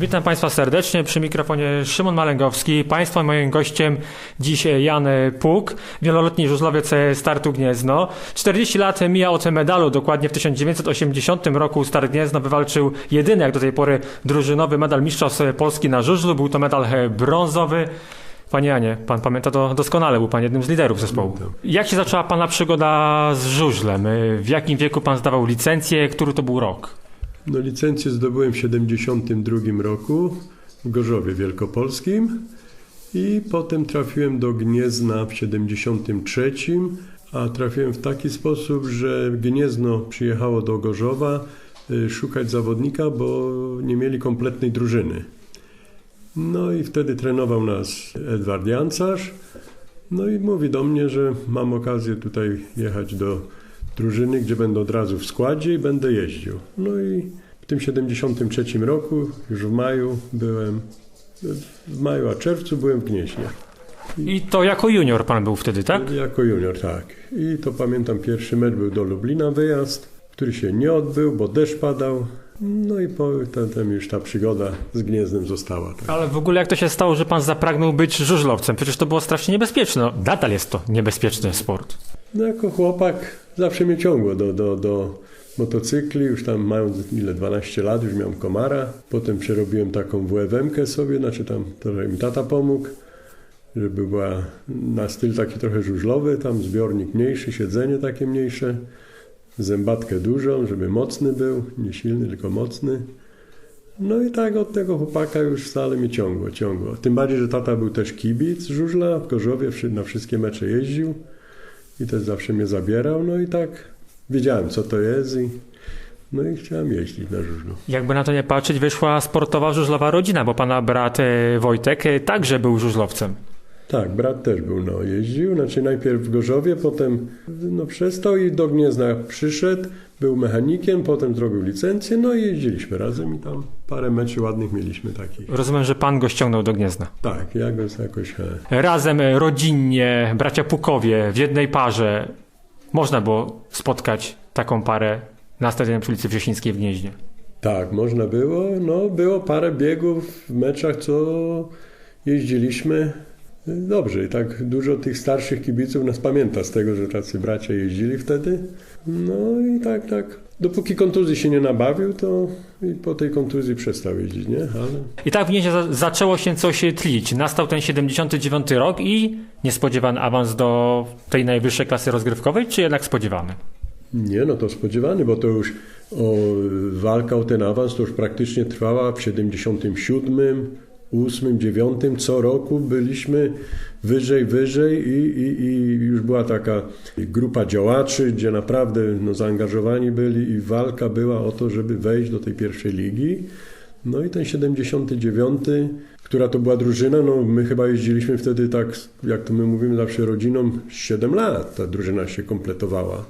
Witam Państwa serdecznie przy mikrofonie Szymon Malęgowski. Państwa moim gościem dziś Jan Puk, wieloletni żużlowiec startu Gniezno. 40 lat mija od medalu, dokładnie w 1980 roku start Gniezno wywalczył jedyny jak do tej pory drużynowy medal Mistrzostw Polski na żużlu. Był to medal brązowy. Panie Janie, pan pamięta to doskonale, był pan jednym z liderów zespołu. Jak się zaczęła pana przygoda z żużlem? W jakim wieku pan zdawał licencję? Który to był rok? No, licencję zdobyłem w 72 roku w Gorzowie Wielkopolskim i potem trafiłem do Gniezna w 73, a trafiłem w taki sposób, że Gniezno przyjechało do Gorzowa y, szukać zawodnika, bo nie mieli kompletnej drużyny. No i wtedy trenował nas Edward Jancarz. No i mówi do mnie, że mam okazję tutaj jechać do drużyny, gdzie będę od razu w składzie i będę jeździł. No i w tym 73 roku, już w maju byłem, w maju, a czerwcu byłem w Gnieźnie. I to jako junior pan był wtedy, tak? Jako junior, tak. I to pamiętam, pierwszy mecz był do Lublina wyjazd, który się nie odbył, bo deszcz padał. No i potem już ta przygoda z Gniezdem została. Tak. Ale w ogóle jak to się stało, że pan zapragnął być żużlowcem? Przecież to było strasznie niebezpieczne. Nadal jest to niebezpieczny sport. No jako chłopak zawsze mnie ciągło do, do, do motocykli, już tam mając ile, 12 lat, już miałem komara. Potem przerobiłem taką WFM-kę sobie, znaczy tam trochę mi tata pomógł, żeby była na styl taki trochę żużlowy, tam zbiornik mniejszy, siedzenie takie mniejsze, zębatkę dużą, żeby mocny był, nie silny, tylko mocny. No i tak od tego chłopaka już wcale mnie ciągło, ciągło. Tym bardziej, że tata był też kibic żużla, w Gorzowie na wszystkie mecze jeździł i też zawsze mnie zabierał, no i tak wiedziałem, co to jest i no i chciałem jeździć na żużlu. Jakby na to nie patrzeć, wyszła sportowa żużlowa rodzina, bo pana brat e, Wojtek e, także był żużlowcem. Tak, brat też był, no, jeździł, znaczy najpierw w Gorzowie, potem no, przestał i do Gniezna przyszedł, był mechanikiem, potem zrobił licencję, no i jeździliśmy razem i tam parę meczów ładnych mieliśmy takich. Rozumiem, że pan go ściągnął do Gniezna. Tak, ja go jakoś... He. Razem, e, rodzinnie, bracia Pukowie, w jednej parze, można było spotkać taką parę na stadionie przy ulicy Wrzesińskiej w Gnieźnie. Tak, można było. No, było parę biegów w meczach, co jeździliśmy. Dobrze, i tak dużo tych starszych kibiców nas pamięta z tego, że tacy bracia jeździli wtedy. No i tak, tak. Dopóki kontuzji się nie nabawił, to i po tej kontuzji przestał jeździć, nie? Ale... I tak w za zaczęło się coś tlić. Nastał ten 79 rok i niespodziewany awans do tej najwyższej klasy rozgrywkowej, czy jednak spodziewany? Nie, no to spodziewany, bo to już o, walka o ten awans to już praktycznie trwała w 77, 8, 9, co roku byliśmy wyżej, wyżej i, i, i już była taka grupa działaczy, gdzie naprawdę no, zaangażowani byli i walka była o to, żeby wejść do tej pierwszej ligi. No i ten 79, która to była drużyna, no my chyba jeździliśmy wtedy tak, jak to my mówimy zawsze rodziną, 7 lat ta drużyna się kompletowała.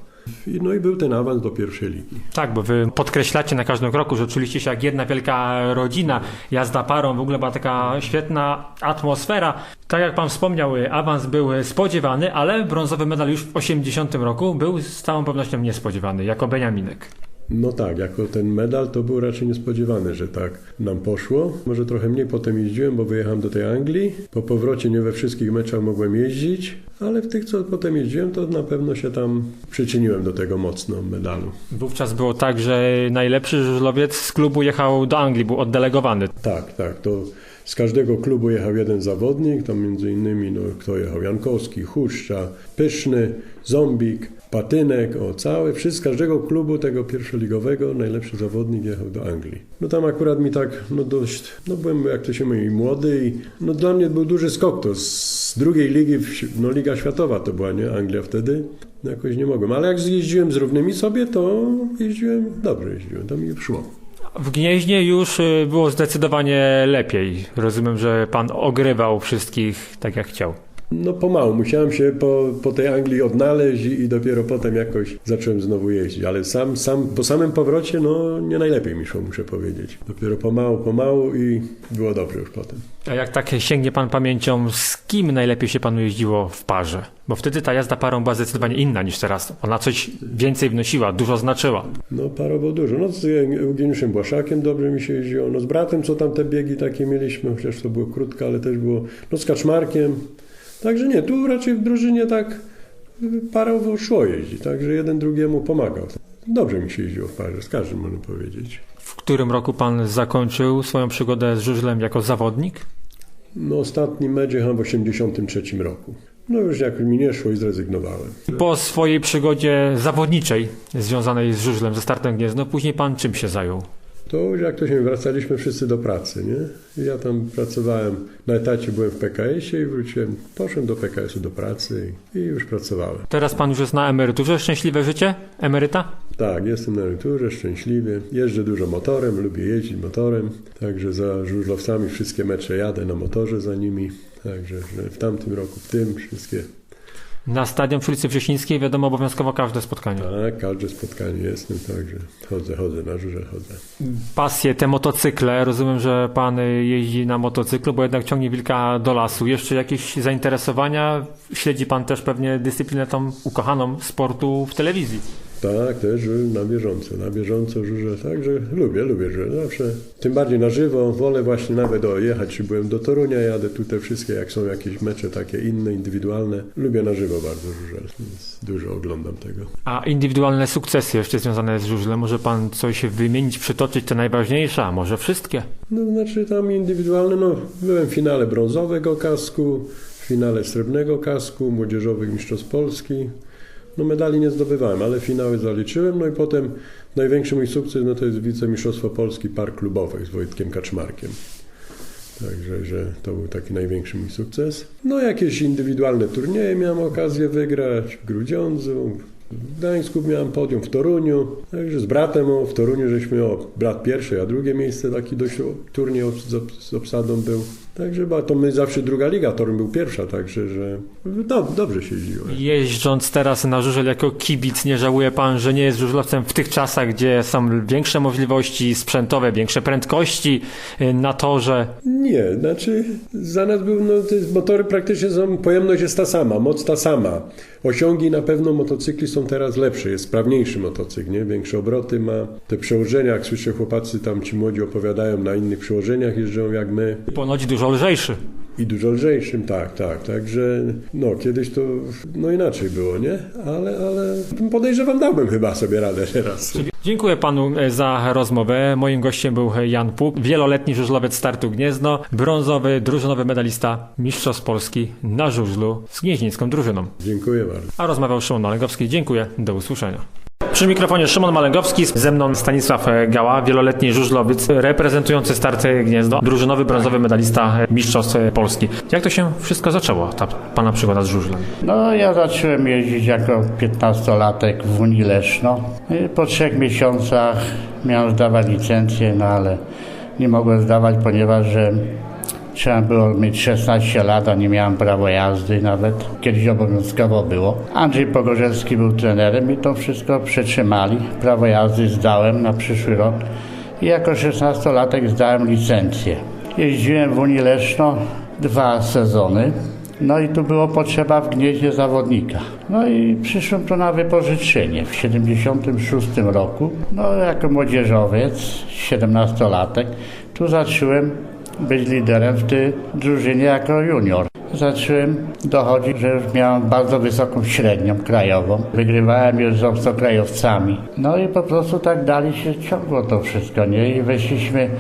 No i był ten awans do pierwszej ligi. Tak, bo wy podkreślacie na każdym kroku, że czuliście się jak jedna wielka rodzina. Jazda parą, w ogóle była taka świetna atmosfera. Tak jak pan wspomniał, awans był spodziewany, ale brązowy medal już w 80 roku był z całą pewnością niespodziewany, jako Beniaminek. No tak, jako ten medal to był raczej niespodziewany, że tak nam poszło. Może trochę mniej potem jeździłem, bo wyjechałem do tej Anglii. Po powrocie nie we wszystkich meczach mogłem jeździć, ale w tych, co potem jeździłem, to na pewno się tam przyczyniłem do tego mocno medalu. Wówczas było tak, że najlepszy żużlowiec z klubu jechał do Anglii, był oddelegowany. Tak, tak, to z każdego klubu jechał jeden zawodnik, tam między innymi no, kto jechał, Jankowski, Huszcza, Pyszny, Zombik, Patynek, o cały, wszyscy, z każdego klubu tego pierwszoligowego najlepszy zawodnik jechał do Anglii. No tam akurat mi tak, no dość, no byłem jak to się mówi, młody i no dla mnie był duży skok to z drugiej ligi, no Liga Światowa to była, nie, Anglia wtedy, no jakoś nie mogłem, ale jak jeździłem z równymi sobie, to jeździłem, dobrze jeździłem, to mi szło. W Gnieźnie już było zdecydowanie lepiej. Rozumiem, że pan ogrywał wszystkich tak jak chciał. No pomału, musiałem się po, po tej Anglii odnaleźć i, i dopiero potem jakoś zacząłem znowu jeździć, ale sam, sam, po samym powrocie no nie najlepiej mi szło, muszę powiedzieć. Dopiero pomału, pomału i było dobrze już potem. A jak tak sięgnie pan pamięcią, z kim najlepiej się panu jeździło w parze? Bo wtedy ta jazda parą była zdecydowanie inna niż teraz. Ona coś więcej wnosiła, dużo znaczyła. No paro było dużo. No z Eugeniuszem Błaszakiem dobrze mi się jeździło. No z bratem, co tam te biegi takie mieliśmy, chociaż to było krótko, ale też było. No z Kaczmarkiem. Także nie, tu raczej w drużynie tak parowo szło jeździć. Także jeden drugiemu pomagał. Dobrze mi się jeździło w parze, z każdym można powiedzieć. W którym roku pan zakończył swoją przygodę z żużlem jako zawodnik? No ostatni mecz jechałem w 83 roku. No już jak mi nie szło i zrezygnowałem. Po swojej przygodzie zawodniczej związanej z żużlem, ze startem Gniezno, później pan czym się zajął? To już jak to się wracaliśmy wszyscy do pracy, nie? Ja tam pracowałem, na etacie byłem w PKS-ie i wróciłem, poszedłem do PKS-u do pracy i, już pracowałem. Teraz pan już jest na emeryturze. Szczęśliwe życie? Emeryta? Tak, jestem na emeryturze, szczęśliwie. Jeżdżę dużo motorem, lubię jeździć motorem. Także za żużlowcami wszystkie mecze jadę na motorze za nimi. Także że w tamtym roku, w tym wszystkie. Na stadion przy ulicy Wrzesińskiej wiadomo obowiązkowo każde spotkanie. Tak, każde spotkanie jestem, także chodzę, chodzę na żurze, chodzę. Pasje, te motocykle, rozumiem, że pan jeździ na motocyklu, bo jednak ciągnie wilka do lasu. Jeszcze jakieś zainteresowania? Śledzi pan też pewnie dyscyplinę tą ukochaną sportu w telewizji. Tak, też na bieżąco, na bieżąco żużę, także lubię, lubię żużel, zawsze, tym bardziej na żywo, wolę właśnie nawet jechać, czy byłem do Torunia, jadę tu te wszystkie, jak są jakieś mecze takie inne, indywidualne, lubię na żywo bardzo żużel, więc dużo oglądam tego. A indywidualne sukcesy jeszcze związane z żużlem, może pan coś wymienić, przytoczyć te najważniejsze, a może wszystkie? No znaczy tam indywidualne, no byłem w finale brązowego kasku, w finale srebrnego kasku, młodzieżowych mistrzostw Polski, no medali nie zdobywałem, ale finały zaliczyłem. No i potem największy mój sukces no to jest wicemistrzostwo Polski par klubowych z Wojtkiem Kaczmarkiem. Także że to był taki największy mój sukces. No jakieś indywidualne turnieje miałem okazję wygrać w Grudziądzu, w Gdańsku miałem podium, w Toruniu. Także z bratem w Toruniu żeśmy, o, brat pierwsze, a drugie miejsce, taki dość turniej z obsadą był. Także to my zawsze druga liga, Toruń był pierwsza, także że do, dobrze się jeździło. Jeżdżąc teraz na żużel jako kibic, nie żałuje pan, że nie jest żużlowcem w tych czasach, gdzie są większe możliwości sprzętowe, większe prędkości y, na torze? Nie, znaczy za nas był, no motory praktycznie są, pojemność jest ta sama, moc ta sama. Osiągi na pewno motocykli są teraz lepsze, jest sprawniejszy motocykl, nie? Większe obroty ma. Te przełożenia, jak słyszę chłopacy tam ci młodzi opowiadają, na innych przełożeniach jeżdżą jak my. Ponoć dużo lżejszy. I dużo lżejszym, tak, tak. Także no kiedyś to no inaczej było, nie? Ale, ale podejrzewam, dałbym chyba sobie radę teraz. Dziękuję panu e, za rozmowę. Moim gościem był Jan Puk, wieloletni żużlowiec startu Gniezno, brązowy, drużynowy medalista Mistrzostw Polski na żużlu z gnieźnicką drużyną. Dziękuję bardzo. A rozmawiał Szymon Malęgowski. Dziękuję, do usłyszenia. Przy mikrofonie Szymon Malęgowski, ze mną Stanisław Gała, wieloletni żużlowiec reprezentujący starty Gniezno, drużynowy brązowy medalista Mistrzostw Polski. Jak to się wszystko zaczęło, ta pana przygoda z żużlem? No ja zacząłem jeździć jako 15-latek w Unii Leszno. Po trzech miesiącach miałem zdawać licencję, no ale nie mogłem zdawać, ponieważ trzeba było mieć 16 lat, a nie miałem prawa jazdy nawet. Kiedyś obowiązkowo było. Andrzej Pogorzelski był trenerem i to wszystko przetrzymali. Prawo jazdy zdałem na przyszły rok i jako 16-latek zdałem licencję. Jeździłem w Unii Leszno dwa sezony. No i tu było potrzeba w gnieździe zawodnika. No i przyszłem tu na wypożyczenie w 76 roku. No jako młodzieżowiec, 17-latek, tu zacząłem być liderem w tej drużynie jako junior. Zacząłem dochodzić, że już miałem bardzo wysoką średnią krajową. Wygrywałem już z obcokrajowcami. No i po prostu tak dalej się ciągło to wszystko, nie? I weszliśmy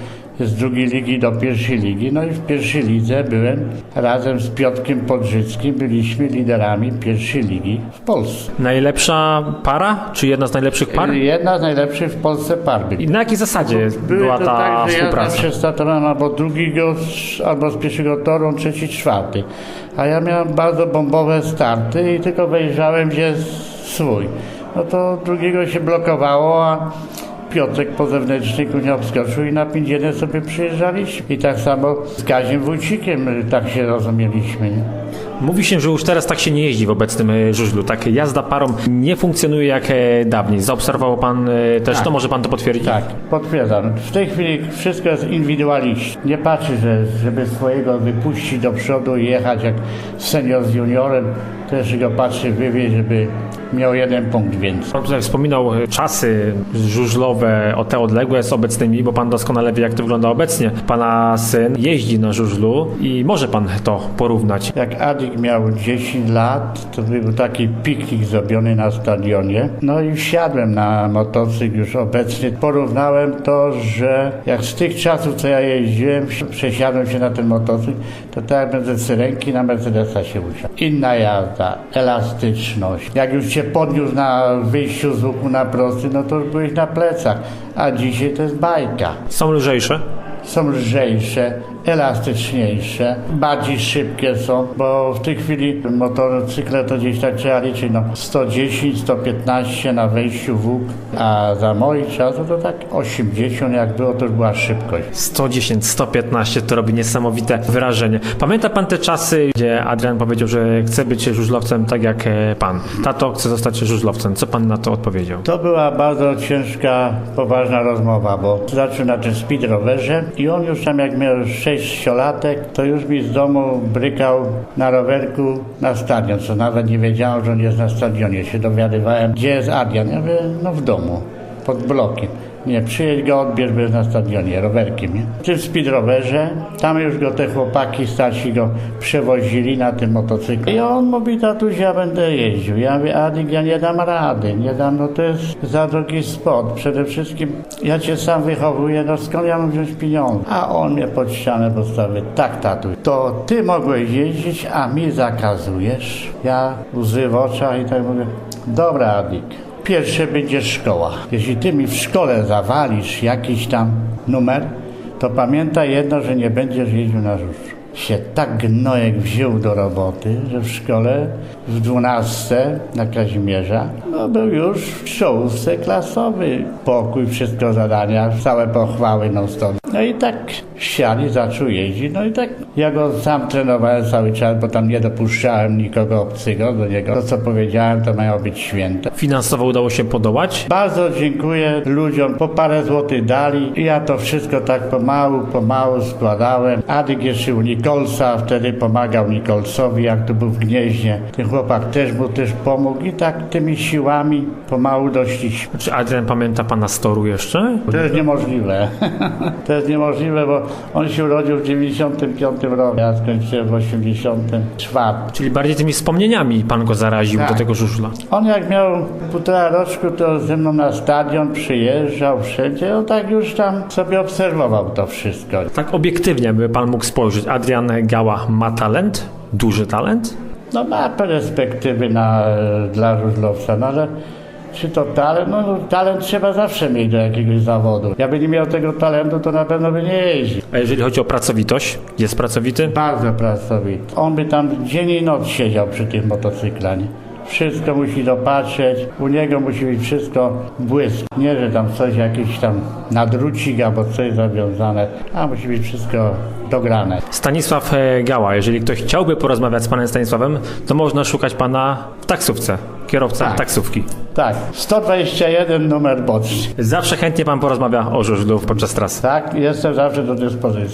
z drugiej ligi do pierwszej ligi. No i w pierwszej lidze byłem razem z Piotrkiem Podrzyckim, byliśmy liderami pierwszej ligi w Polsce. Najlepsza para, czy jedna z najlepszych par? Jedna z najlepszych w Polsce par byli. I na jakiej zasadzie była to ta tak, że ja współpraca? zawsze startowałem albo drugiego, albo z pierwszego toru, trzeci, czwarty. A ja miałem bardzo bombowe starty i tylko wejrzałem, gdzie swój. No to drugiego się blokowało, a Piotrek po zewnętrzniku nie obskoczył i na 5 sobie przyjeżdżaliśmy. I tak samo z Kaziem Wójcikiem y, tak się rozumieliśmy. Nie? Mówi się, że już teraz tak się nie jeździ w obecnym e, żużlu. Tak, jazda parą nie funkcjonuje jak e, dawniej. Zaobserwował pan e, też to, może pan to potwierdzić? Tak, potwierdzam. W tej chwili wszystko jest indywidualicznie. Nie patrzy, że żeby swojego wypuścić do przodu i jechać jak senior z juniorem, też go patrzy wywieźć, żeby miał jeden punkt więcej. Pan tutaj wspominał e, czasy żużlowe, o te odległe z obecnymi, bo pan doskonale wie, jak to wygląda obecnie. Pana syn jeździ na żużlu i może pan to porównać. Jak Adik miał 10 lat, to był taki piknik zrobiony na stadionie. No i wsiadłem na motocykl już obecny. Porównałem to, że jak z tych czasów, co ja jeździłem, przesiadłem się na ten motocykl, to tak jak będę ręki na Mercedesa się usiadł. Inna jazda, elastyczność. Jak już cię podniósł na wyjściu z łuku na prosty, no to już byłeś na plecach. A dzisiaj to jest bajka Są lżejsze. są lżejsze, elastyczniejsze, bardziej szybkie są, bo w tej chwili motocykle to gdzieś tak trzeba liczyć, no 110, 115 na wejściu w łuk, a za moich czasów to tak 80 jak było, to już była szybkość. 110, 115 to robi niesamowite wrażenie. Pamięta pan te czasy, gdzie Adrian powiedział, że chce być żużlowcem tak jak e, pan? Tato chce zostać żużlowcem. Co pan na to odpowiedział? To była bardzo ciężka, poważna rozmowa, bo zaczął na tym speed rowerze i on już tam jak miał 6-latek, to już mi z domu brykał na rowerku na stadion, co nawet nie wiedziałem, że on jest na stadionie. Się dowiadywałem, gdzie jest Adrian. Ja mówię, no w domu, pod blokiem. Nie, przyjedź go, odbierz, na stadionie, rowerkiem, nie? W tym speed rowerze, tam już go te chłopaki starsi go przewozili na tym motocyklu. I on mówi, tatuś, ja będę jeździł. Ja mówię, Adik, ja nie dam rady, nie dam, no to jest za drogi sport. Przede wszystkim ja cię sam wychowuję, no skąd ja mam wziąć pieniądze? A on mnie pod ścianę postawił, tak tatuś, to ty mogłeś jeździć, a mi zakazujesz? Ja łzy w oczach i tak mówię, dobra Adik, Pierwsze będzie szkoła. Jeśli ty mi w szkole zawalisz jakiś tam numer, to pamiętaj jedno, że nie będziesz jeździł na żuż. Się tak gnojek wziął do roboty, że w szkole w dwunastce na Kazimierza no był już w czołówce klasowy. Pokój, wszystko zadania, całe pochwały non stop. No i tak siali, zaczął jeździć. No i tak ja go sam trenowałem cały czas, bo tam nie dopuszczałem nikogo obcego do niego. To co powiedziałem, to mają być święte. Finansowo udało się podołać. Bardzo dziękuję ludziom, po parę złotych dali ja to wszystko tak pomału, pomału składałem. Adyk jeszcze u Nikolsa, wtedy pomagał Nikolsowi, jak to był w Gnieźnie. Ten chłopak też mu też pomógł i tak tymi siłami pomału dość. Czy Adrian pamięta pana z toru jeszcze? To jest niemożliwe. to jest niemożliwe, bo on się urodził w 95 roku, ja skończyłem w 84. Czyli bardziej tymi wspomnieniami pan go zaraził Tak. do tego żużla. On jak miał półtora roczku, to ze mną na stadion przyjeżdżał wszędzie, on tak już tam sobie obserwował to wszystko. Tak obiektywnie by pan mógł spojrzeć. Adrian Gała ma talent? Duży talent? No ma perspektywy na, dla żużlowca, no ale czy to talent? No, no talent trzeba zawsze mieć do jakiegoś zawodu. Jakby nie miał tego talentu, to na pewno by nie jeździł. A jeżeli chodzi o pracowitość, jest pracowity? Bardzo pracowity. On by tam dzień i noc siedział przy tych motocyklach. Nie? Wszystko musi dopatrzeć, u niego musi być wszystko błysk. Nie, że tam coś jakiś tam nadrucik albo coś zawiązane, a musi być wszystko dograne. Stanisław e, Gała, jeżeli ktoś chciałby porozmawiać z panem Stanisławem, to można szukać pana w taksówce. Kierowca Tak. taksówki. Tak, 121 numer boczny. Zawsze chętnie pan porozmawia o żużlu podczas trasy. Tak, jestem zawsze do dyspozycji.